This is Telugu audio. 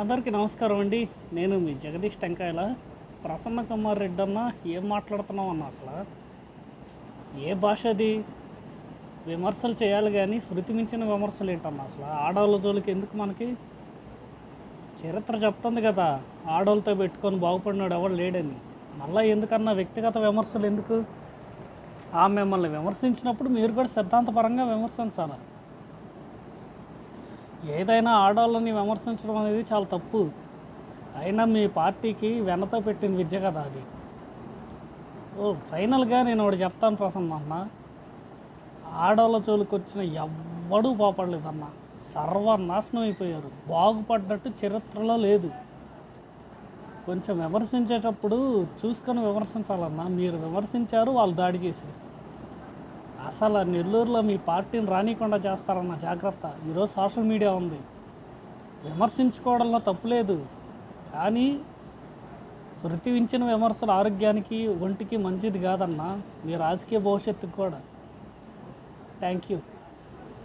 అందరికీ నమస్కారం అండి. నేను మీ జగదీష్ టెంకాయల. ప్రసన్న కుమార్ రెడ్డి అన్న ఏం మాట్లాడుతున్నాం అన్న అసలు? ఏ భాష అది విమర్శలు చేయాలి కానీ శృతి మించిన విమర్శలు ఏంటన్న అసలు? ఆడవాళ్ళ జోలికి ఎందుకు మనకి? చరిత్ర చెప్తుంది కదా ఆడవాళ్ళతో పెట్టుకొని బాగుపడినాడు ఎవడు లేడని. మళ్ళీ ఎందుకన్నా వ్యక్తిగత విమర్శలు ఎందుకు? ఆ మిమ్మల్ని విమర్శించినప్పుడు మీరు కూడా సిద్ధాంతపరంగా విమర్శించాలి? ఏదైనా ఆడవాళ్ళని విమర్శించడం అనేది చాలా తప్పు. అయినా మీ పార్టీకి వెనతో పెట్టిన విద్య కదా అది. ఓ ఫైనల్గా నేను ఒకటి చెప్తాను ప్రసన్న అన్న. ఆడవాళ్ళ జోలికి వచ్చిన ఎవ్వడూ బాపడలేదన్న సర్వనాశనం అయిపోయారు. బాగుపడ్డట్టు చరిత్రలో లేదు. కొంచెం విమర్శించేటప్పుడు చూసుకొని విమర్శించాలన్నా. మీరు విమర్శించారు వాళ్ళు దాడి చేశారు. అసలు నెల్లూరులో మీ పార్టీని రానికుండా చేస్తారన్న జాగ్రత్త. ఈరోజు సోషల్ మీడియా ఉంది. విమర్శించుకోవడంలో తప్పులేదు కానీ శృతివించిన విమర్శలు ఆరోగ్యానికి ఒంటికి మంచిది కాదన్న మీ రాజకీయ భవిష్యత్తుకు కూడా. Thank you